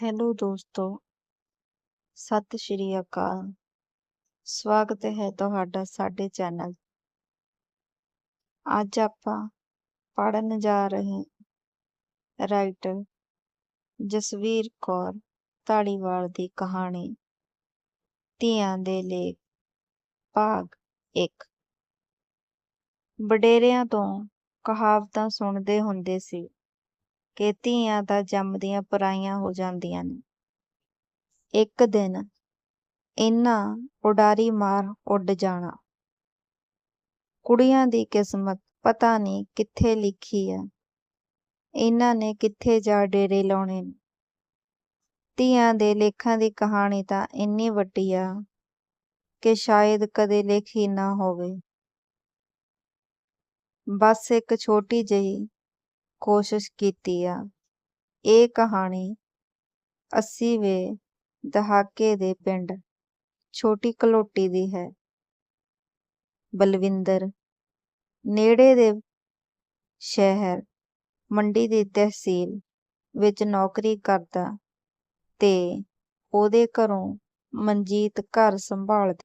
Hello ਦੋਸਤੋ, ਸਤਿ ਸ਼੍ਰੀ ਅਕਾਲ। ਸਵਾਗਤ ਹੈ ਤੁਹਾਡਾ ਸਾਡੇ ਚੈਨਲ। ਅੱਜ ਆਪਾਂ ਪੜਨ ਜਾ ਰਹੇ ਰਾਈਟਰ ਜਸਵੀਰ ਕੌਰ ਧਾਲੀਵਾਲ ਦੀ ਕਹਾਣੀ, ਧੀਆਂ ਦੇ ਲੇਖ, ਭਾਗ 1 ਵਡੇਰਿਆਂ ਤੋਂ ਕਹਾਵਤਾਂ ਸੁਣਦੇ ਹੁੰਦੇ ਸੀ ਕਿ ਧੀਆਂ ਤਾਂ ਜੰਮਦੀਆਂ ਪਰਾਈਆਂ ਹੋ ਜਾਂਦੀਆਂ ਨੇ। ਇੱਕ ਦਿਨ ਇਹਨਾਂ ਉਡਾਰੀ ਮਾਰ ਉੱਡ ਜਾਣਾ। ਕੁੜੀਆਂ ਦੀ ਕਿਸਮਤ ਪਤਾ ਨਹੀਂ ਕਿੱਥੇ ਲਿਖੀ ਹੈ। ਇਹਨਾਂ ਨੇ ਕਿੱਥੇ ਜਾ ਡੇਰੇ ਲਾਉਣੇ ਧੀਆਂ ਦੇ ਲੇਖਾਂ ਦੀ ਕਹਾਣੀ ਤਾਂ ਇੰਨੀ ਵੱਡੀ ਆ ਕਿ ਸ਼ਾਇਦ ਕਦੇ ਲਿਖੀ ਨਾ ਹੋਵੇ। ਬਸ ਇੱਕ ਛੋਟੀ ਜਿਹੀ ਕੋਸ਼ਿਸ਼ ਕੀਤੀ ਆ। ਇਹ ਕਹਾਣੀ 80ਵੇਂ ਦਹਾਕੇ ਦੇ ਪਿੰਡ ਛੋਟੀ ਕਲੋਟੀ ਦੀ ਹੈ। ਬਲਵਿੰਦਰ ਨੇੜੇ ਦੇ ਸ਼ਹਿਰ ਮੰਡੀ ਦੀ ਤਹਿਸੀਲ ਵਿੱਚ ਨੌਕਰੀ ਕਰਦਾ ਤੇ ਉਹਦੇ ਘਰੋਂ ਮਨਜੀਤ ਘਰ ਸੰਭਾਲਦੀ।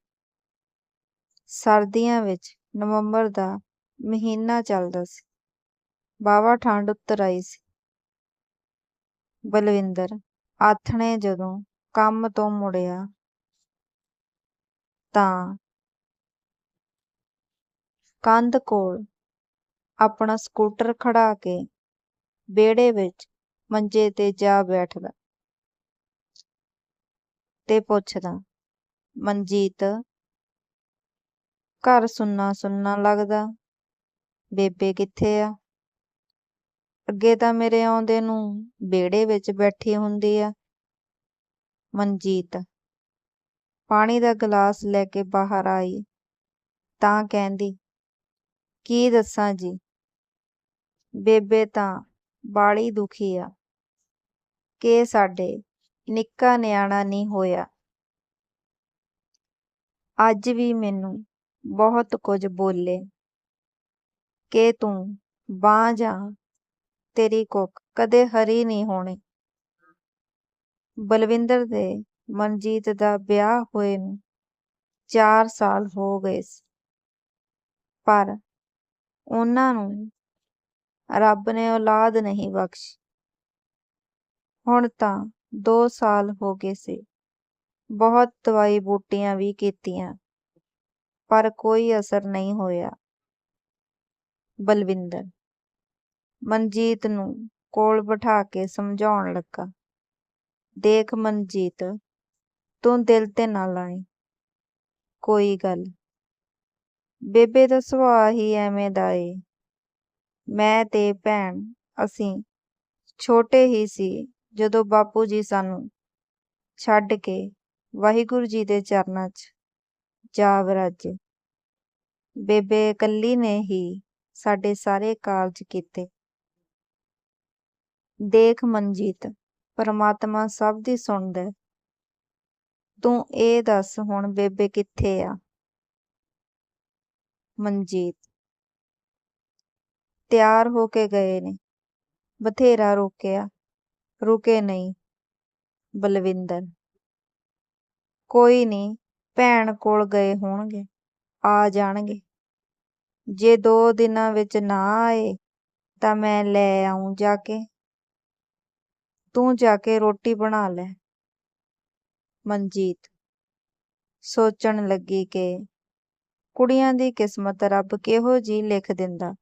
ਸਰਦੀਆਂ ਵਿੱਚ ਨਵੰਬਰ ਦਾ ਮਹੀਨਾ ਚੱਲਦਾ ਸੀ। ਬਾਵਾ ਠੰਡ ਉੱਤਰ ਆਈ ਸੀ। ਬਲਵਿੰਦਰ ਆਥਣੇ ਜਦੋਂ ਕੰਮ ਤੋਂ ਮੁੜਿਆ ਤਾਂ ਕੰਧ ਕੋਲ ਆਪਣਾ ਸਕੂਟਰ ਖੜਾ ਕੇ ਵਿਹੜੇ ਵਿੱਚ ਮੰਜੇ ਤੇ ਜਾ ਬੈਠਦਾ ਤੇ ਪੁੱਛਦਾ, ਮਨਜੀਤ, ਘਰ ਸੁੰਨਾ ਸੁੰਨਾ ਲੱਗਦਾ? ਬੇਬੇ ਕਿੱਥੇ ਆ? ਅੱਗੇ ਤਾਂ ਮੇਰੇ ਆਉਂਦੇ ਨੂੰ ਬੇੜੇ ਵਿੱਚ ਬੈਠੀ ਹੁੰਦੀ ਆ। ਮਨਜੀਤ। ਪਾਣੀ ਦਾ ਗਲਾਸ ਲੈ ਕੇ ਬਾਹਰ ਆਈ। ਤਾਂ ਕਹਿੰਦੀ, ਕੀ ਦੱਸਾਂ ਜੀ? ਬੇਬੇ ਤਾਂ ਬਾਲੀ ਦੁਖੀ ਆ। ਕਿ ਸਾਡੇ ਨਿੱਕਾ ਨਿਆਣਾ ਨਹੀਂ ਹੋਇਆ। ਅੱਜ ਵੀ ਮੈਨੂੰ ਬਹੁਤ ਕੁਝ ਬੋਲੇ। ਕਿ ਤੂੰ ਬਾਂਝ ਜਾਂ ਤੇਰੀ ਕੁੱਖ ਕਦੇ ਹਰੀ ਨਹੀਂ ਹੋਣੀ। ਬਲਵਿੰਦਰ ਦੇ ਮਨਜੀਤ ਦਾ ਵਿਆਹ ਹੋਏ ਨੂੰ 4 ਸਾਲ ਹੋ ਗਏ ਸੀ। ਪਰ ਉਹਨਾਂ ਨੂੰ ਰੱਬ ਨੇ ਔਲਾਦ ਨਹੀਂ ਬਖਸ਼ੀ। ਹੁਣ ਤਾਂ 2 ਸਾਲ ਹੋ ਗਏ ਸੀ। ਬਹੁਤ ਦਵਾਈ ਬੂਟੀਆਂ ਵੀ ਕੀਤੀਆਂ, ਪਰ ਕੋਈ ਅਸਰ ਨਹੀਂ ਹੋਇਆ। ਬਲਵਿੰਦਰ ਮਨਜੀਤ ਨੂੰ ਕੋਲ ਬਿਠਾ ਕੇ ਸਮਝਾਉਣ ਲੱਗਾ। ਦੇਖ ਮਨਜੀਤ, ਤੂੰ ਦਿਲ ਤੇ ਨਾ ਲਾਏ ਕੋਈ ਗੱਲ। ਬੇਬੇ ਦਾ ਸੁਭਾਅ ਹੀ ਐਵੇਂ ਦਾ ਏ। ਮੈਂ ਤੇ ਭੈਣ, ਅਸੀਂ ਛੋਟੇ ਹੀ ਸੀ, ਜਦੋਂ ਬਾਪੂ ਜੀ ਸਾਨੂੰ ਛੱਡ ਕੇ ਵਾਹਿਗੁਰੂ ਜੀ ਦੇ ਚਰਨਾਂ 'ਚ ਜਾ ਵਿਰਾਜੇ ਬੇਬੇ ਇਕੱਲੀ ਨੇ ਹੀ ਸਾਡੇ ਸਾਰੇ ਕਾਰਜ ਕੀਤੇ। ਦੇਖ ਮਨਜੀਤ, ਪਰਮਾਤਮਾ ਸਭ ਦੀ ਸੁਣਦਾ ਤੂੰ ਇਹ ਦੱਸ ਹੁਣ ਬੇਬੇ ਕਿੱਥੇ ਆ? ਮਨਜੀਤ, ਤਿਆਰ ਹੋ ਕੇ ਗਏ ਨੇ। ਬਥੇਰਾ ਰੋਕਿਆ, ਰੁਕੇ ਨਹੀਂ। ਬਲਵਿੰਦਰ, ਕੋਈ ਨਹੀਂ, ਭੈਣ ਕੋਲ ਗਏ ਹੋਣਗੇ, ਆ ਜਾਣਗੇ। ਜੇ ਦੋ ਦਿਨਾਂ ਵਿੱਚ ਨਾ ਆਏ ਤਾਂ ਮੈਂ ਲੈ ਆਉਂ ਜਾ ਕੇ। ਤੂੰ ਜਾ ਕੇ ਰੋਟੀ ਬਣਾ ਲੈ। ਮਨਜੀਤ ਸੋਚਣ ਲੱਗੀ ਕਿ ਕੁੜੀਆਂ ਦੀ ਕਿਸਮਤ ਰੱਬ ਕਿਹੋ ਜੀ ਲਿਖ ਦਿੰਦਾ।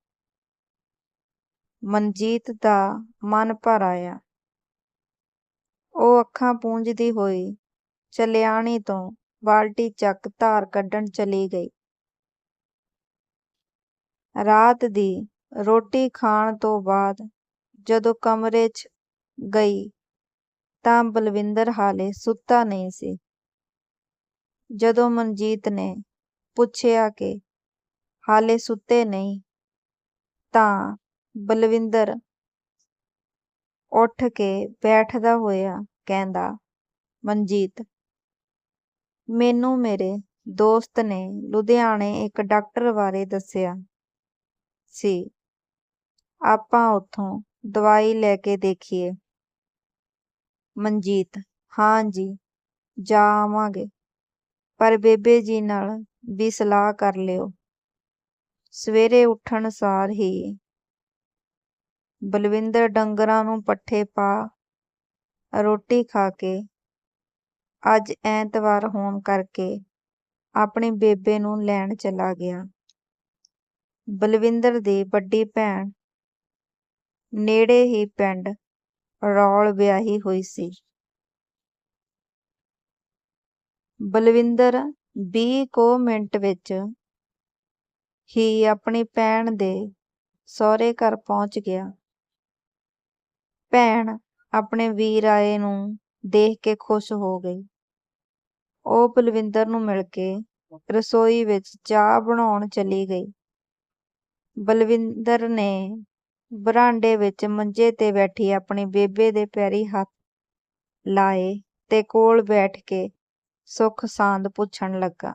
ਮਨਜੀਤ ਦਾ ਮਨ ਭਰ ਆਇਆ। ਉਹ ਅੱਖਾਂ ਪੂੰਝਦੀ ਹੋਈ ਚਲਿਆਣੀ ਤੋਂ ਬਾਲਟੀ ਚੱਕ ਧਾਰ ਕੱਢਣ ਚਲੀ ਗਈ। ਰਾਤ ਦੀ ਰੋਟੀ ਖਾਣ ਤੋਂ ਬਾਅਦ ਜਦੋਂ ਕਮਰੇ 'ਚ ਗਈ ਤਾਂ ਬਲਵਿੰਦਰ ਹਾਲੇ ਸੁੱਤਾ ਨਹੀਂ ਸੀ। ਜਦੋਂ ਮਨਜੀਤ ਨੇ ਪੁੱਛਿਆ ਕਿ ਹਾਲੇ ਸੁੱਤੇ ਨਹੀਂ ਤਾਂ ਬਲਵਿੰਦਰ ਉੱਠ ਕੇ ਬੈਠਦਾ ਹੋਇਆ ਕਹਿੰਦਾ, ਮਨਜੀਤ, ਮੈਨੂੰ ਮੇਰੇ ਦੋਸਤ ਨੇ ਲੁਧਿਆਣੇ ਇੱਕ ਡਾਕਟਰ ਬਾਰੇ ਦੱਸਿਆ ਸੀ। ਆਪਾਂ ਉੱਥੋਂ ਦਵਾਈ ਲੈ ਕੇ ਦੇਖੀਏ। ਮਨਜੀਤ, ਹਾਂ ਜੀ ਜਾ ਆਵਾਂਗੇ ਪਰ ਬੇਬੇ ਜੀ ਨਾਲ ਵੀ ਸਲਾਹ ਕਰ ਲਿਓ। ਸਵੇਰੇ ਉੱਠਣ ਸਾਰ ਹੀ ਬਲਵਿੰਦਰ ਡੰਗਰਾਂ ਨੂੰ ਪੱਠੇ ਪਾ ਰੋਟੀ ਖਾ ਕੇ ਅੱਜ ਐਤਵਾਰ ਹੋਣ ਕਰਕੇ ਆਪਣੀ ਬੇਬੇ ਨੂੰ ਲੈਣ ਚਲਾ ਗਿਆ। ਬਲਵਿੰਦਰ ਦੀ ਵੱਡੀ ਭੈਣ ਨੇੜੇ ਹੀ ਪਿੰਡ ਰੌਲ ਵਿਆਹੀ ਹੋਈ ਸੀ। ਬਲਵਿੰਦਰ ਵੀਹ ਕੁ ਮਿੰਟ ਵਿੱਚ ਹੀ ਆਪਣੀ ਭੈਣ ਦੇ ਸਹੁਰੇ ਘਰ ਪਹੁੰਚ ਗਿਆ। ਭੈਣ ਆਪਣੇ ਵੀਰ ਆਏ ਨੂੰ ਦੇਖ ਕੇ ਖੁਸ਼ ਹੋ ਗਈ। ਉਹ ਬਲਵਿੰਦਰ ਨੂੰ ਮਿਲ ਕੇ ਰਸੋਈ ਵਿੱਚ ਚਾਹ ਬਣਾਉਣ ਚਲੀ ਗਈ। ਬਲਵਿੰਦਰ ਨੇ ਬਰਾਂਡੇ ਵਿੱਚ ਮੰਜੇ ਤੇ ਬੈਠੀ ਆਪਣੀ ਬੇਬੇ ਦੇ ਪੈਰੀ ਹੱਥ ਲਾਏ ਤੇ ਕੋਲ ਬੈਠ ਕੇ ਸੁੱਖ ਸਾਂਦ ਪੁੱਛਣ ਲੱਗਾ।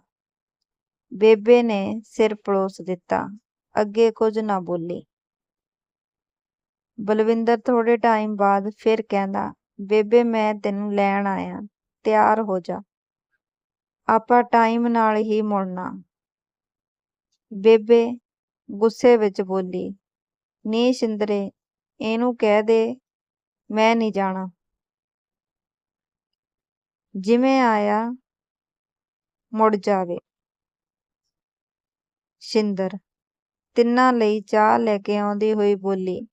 ਬੇਬੇ ਨੇ ਸਿਰ ਪਲੋਸ ਦਿੱਤਾ। ਅੱਗੇ ਕੁਝ ਨਾ ਬੋਲੀ। ਬਲਵਿੰਦਰ ਥੋੜੇ ਟਾਈਮ ਬਾਅਦ ਫਿਰ ਕਹਿੰਦਾ, ਬੇਬੇ, ਮੈਂ ਤੈਨੂੰ ਲੈਣ ਆਇਆ। ਤਿਆਰ ਹੋ ਜਾ। ਆਪਾਂ ਟਾਈਮ ਨਾਲ ਹੀ ਮੁੜਨਾ। ਬੇਬੇ ਗੁੱਸੇ ਵਿੱਚ ਬੋਲੀ ਨੀ ਸ਼ਿੰਦਰੇ, ਇਹਨੂੰ ਕਹਿ ਦੇ, ਮੈਂ ਨਹੀਂ ਜਾਣਾ। ਜਿਵੇਂ ਆਇਆ, ਮੁੜ ਜਾਵੇ। ਸ਼ਿੰਦਰ, ਤਿੰਨਾਂ ਲਈ ਚਾਹ ਲੈ ਕੇ ਆਉਂਦੀ ਹੋਈ ਬੋਲੀ,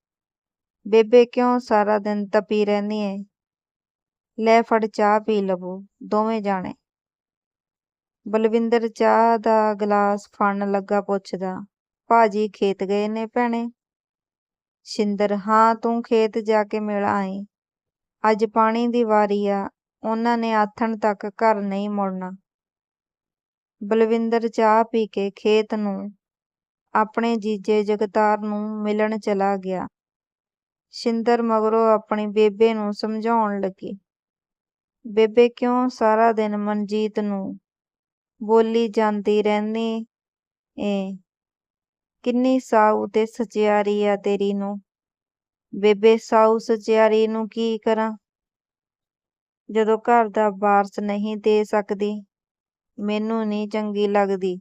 ਬੇਬੇ ਕਿਉਂ ਸਾਰਾ ਦਿਨ ਤਪੀ ਰਹਿੰਦੀ ਏ? ਲੈ ਫੜ ਚਾਹ ਪੀ ਲਵੋ, ਦੋਵੇਂ ਜਾਣੇ। ਬਲਵਿੰਦਰ ਚਾਹ ਦਾ ਗਲਾਸ ਫੜਨ ਲੱਗਾ ਪੁੱਛਦਾ, ਭਾਜੀ ਖੇਤ ਗਏ ਨੇ ਭੈਣੇ? ਸ਼ਿੰਦਰ, ਹਾਂ, ਤੂੰ ਖੇਤ ਜਾ ਕੇ ਮਿਲ ਆਈ। ਅੱਜ ਪਾਣੀ ਦੀ ਵਾਰੀ ਆ, ਉਹਨਾਂ ਨੇ ਆਥਣ ਤੱਕ ਘਰ ਨਹੀਂ ਮੁੜਨਾ। ਬਲਵਿੰਦਰ ਚਾਹ ਪੀ ਕੇ ਖੇਤ ਨੂੰ, ਆਪਣੇ ਜੀਜੇ ਜਗਤਾਰ ਨੂੰ ਮਿਲਣ ਚਲਾ ਗਿਆ। ਸ਼ਿੰਦਰ ਮਗਰੋਂ ਆਪਣੀ ਬੇਬੇ ਨੂੰ ਸਮਝਾਉਣ ਲੱਗੀ। ਬੇਬੇ, ਕਿਉਂ ਸਾਰਾ ਦਿਨ ਮਨਜੀਤ ਨੂੰ ਬੋਲੀ ਜਾਂਦੀ ਰਹਿੰਦੀ ਏ? ਕਿੰਨੀ ਸਾਊ ਤੇ ਸਚਿਆਰੀ ਆ ਤੇਰੀ ਨੂੰ। ਬੇਬੇ ਸਾਊ ਸਚਿਆਰੀ ਨੂੰ ਕੀ ਕਰਾਂ? ਜਦੋਂ ਘਰ ਦਾ ਵਾਰਸ ਨਹੀਂ ਦੇ ਸਕਦੀ, ਮੈਨੂੰ ਨਹੀਂ ਚੰਗੀ ਲੱਗਦੀ।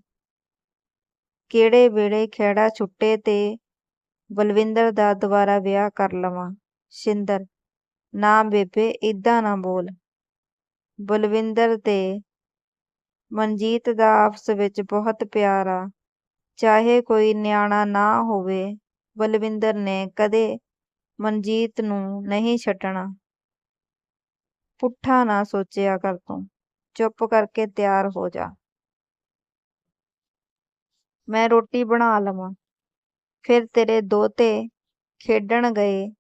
ਕਿਹੜੇ ਵੇਲੇ ਖੇੜਾ ਛੁੱਟੇ ਤੇ ਬਲਵਿੰਦਰ ਦਾ ਦੁਬਾਰਾ ਵਿਆਹ ਕਰ ਲਵਾਂ? ਸ਼ਿੰਦਰ, ਨਾ ਬੇਬੇ ਇਦਾਂ ਨਾ ਬੋਲ। ਬਲਵਿੰਦਰ ਤੇ ਮਨਜੀਤ ਦਾ ਆਪਸ ਵਿੱਚ ਬਹੁਤ ਪਿਆਰ ਆ। ਚਾਹੇ ਕੋਈ ਨਿਆਣਾ ਨਾ ਹੋਵੇ, ਬਲਵਿੰਦਰ ਨੇ ਕਦੇ ਮਨਜੀਤ ਨੂੰ ਨਹੀਂ ਛੱਡਣਾ। ਪੁੱਠਾ ਨਾ ਸੋਚਿਆ ਕਰ ਤੂੰ, ਚੁੱਪ ਕਰਕੇ ਤਿਆਰ ਹੋ ਜਾ। ਮੈਂ ਰੋਟੀ ਬਣਾ ਲਵਾਂ। ਫਿਰ ਤੇਰੇ ਦੋਤੇ ਖੇਡਣ ਗਏ।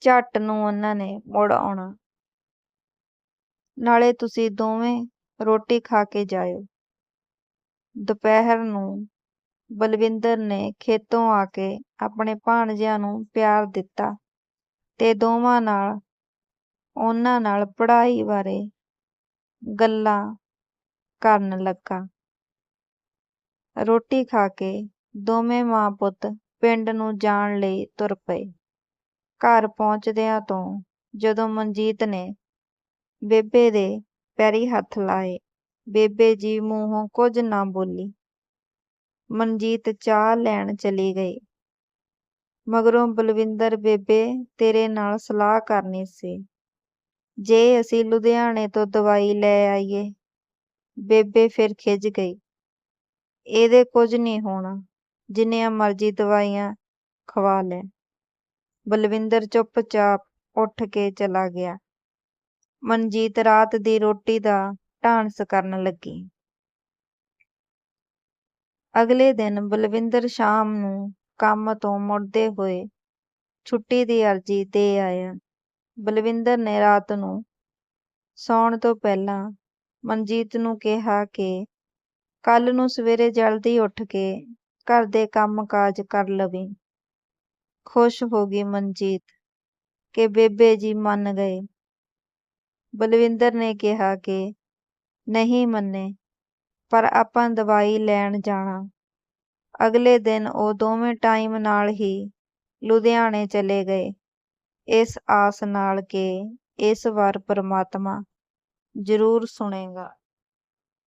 ਝੱਟ ਨੂੰ ਉਹਨਾਂ ਨੇ ਮੁੜ ਆਉਣਾ। ਨਾਲੇ ਤੁਸੀਂ ਦੋਵੇਂ ਰੋਟੀ ਖਾ ਕੇ ਜਾਇਓ। ਦੁਪਹਿਰ ਨੂੰ ਬਲਵਿੰਦਰ ਨੇ ਖੇਤੋਂ ਆ ਕੇ ਆਪਣੇ ਭਾਣਜਿਆਂ ਨੂੰ ਪਿਆਰ ਦਿੱਤਾ ਤੇ ਦੋਵਾਂ ਨਾਲ, ਉਹਨਾਂ ਨਾਲ ਪੜ੍ਹਾਈ ਬਾਰੇ ਗੱਲਾਂ ਕਰਨ ਲੱਗਾ। ਰੋਟੀ ਖਾ ਕੇ ਦੋਵੇਂ ਮਾਂ ਪੁੱਤ ਪਿੰਡ ਨੂੰ ਜਾਣ ਲਈ ਤੁਰ ਪਏ। ਘਰ ਪਹੁੰਚਦਿਆਂ ਤੋਂ ਜਦੋਂ ਮਨਜੀਤ ਨੇ ਬੇਬੇ ਦੇ ਪੈਰੀ ਹੱਥ ਲਾਏ ਬੇਬੇ ਜੀ ਮੂੰਹੋਂ ਕੁਝ ਨਾ ਬੋਲੀ। ਮਨਜੀਤ ਚਾਹ ਲੈਣ ਚਲੀ ਗਈ। ਮਗਰੋਂ ਬਲਵਿੰਦਰ, ਬੇਬੇ ਤੇਰੇ ਨਾਲ ਸਲਾਹ ਕਰਨੀ ਸੀ। ਜੇ ਅਸੀਂ ਲੁਧਿਆਣੇ ਤੋਂ ਦਵਾਈ ਲੈ ਆਈਏ, ਬੇਬੇ ਫਿਰ ਖਿੱਝ ਗਈ। ਇਹਦੇ ਕੁਝ ਨਹੀਂ ਹੋਣਾ, ਜਿੰਨੀਆਂ ਮਰਜ਼ੀ ਦਵਾਈਆਂ ਖਵਾ ਲੈ। ਬਲਵਿੰਦਰ ਚੁੱਪਚਾਪ ਉੱਠ ਕੇ ਚਲਾ ਗਿਆ। ਮਨਜੀਤ ਰਾਤ ਦੀ ਰੋਟੀ ਦਾ ਢਾਂਸ ਕਰਨ ਲੱਗੀ। ਅਗਲੇ ਦਿਨ ਬਲਵਿੰਦਰ ਸ਼ਾਮ ਨੂੰ ਕੰਮ ਤੋਂ ਮੁੜਦੇ ਹੋਏ ਛੁੱਟੀ ਦੀ ਅਰਜ਼ੀ ਦੇ ਆਇਆ। ਬਲਵਿੰਦਰ ਨੇ ਰਾਤ ਨੂੰ ਸੌਣ ਤੋਂ ਪਹਿਲਾਂ ਮਨਜੀਤ ਨੂੰ ਕਿਹਾ ਕਿ ਕੱਲ ਨੂੰ ਸਵੇਰੇ ਜਲਦੀ ਉੱਠ ਕੇ ਘਰ ਦੇ ਕੰਮ-ਕਾਜ ਕਰ ਲਵੀਂ। ਖੁਸ਼ ਹੋ ਗਈ ਮਨਜੀਤ ਕਿ ਬੇਬੇ ਜੀ ਮੰਨ ਗਏ। ਬਲਵਿੰਦਰ ਨੇ ਕਿਹਾ ਕਿ ਨਹੀਂ ਮੰਨੇ, ਪਰ ਆਪਾਂ ਦਵਾਈ ਲੈਣ ਜਾਣਾ। ਅਗਲੇ ਦਿਨ ਉਹ ਦੋਵੇਂ ਟਾਈਮ ਨਾਲ ਹੀ ਲੁਧਿਆਣੇ ਚਲੇ ਗਏ। ਇਸ ਆਸ ਨਾਲ ਕਿ ਇਸ ਵਾਰ ਪਰਮਾਤਮਾ ਜ਼ਰੂਰ ਸੁਣੇਗਾ।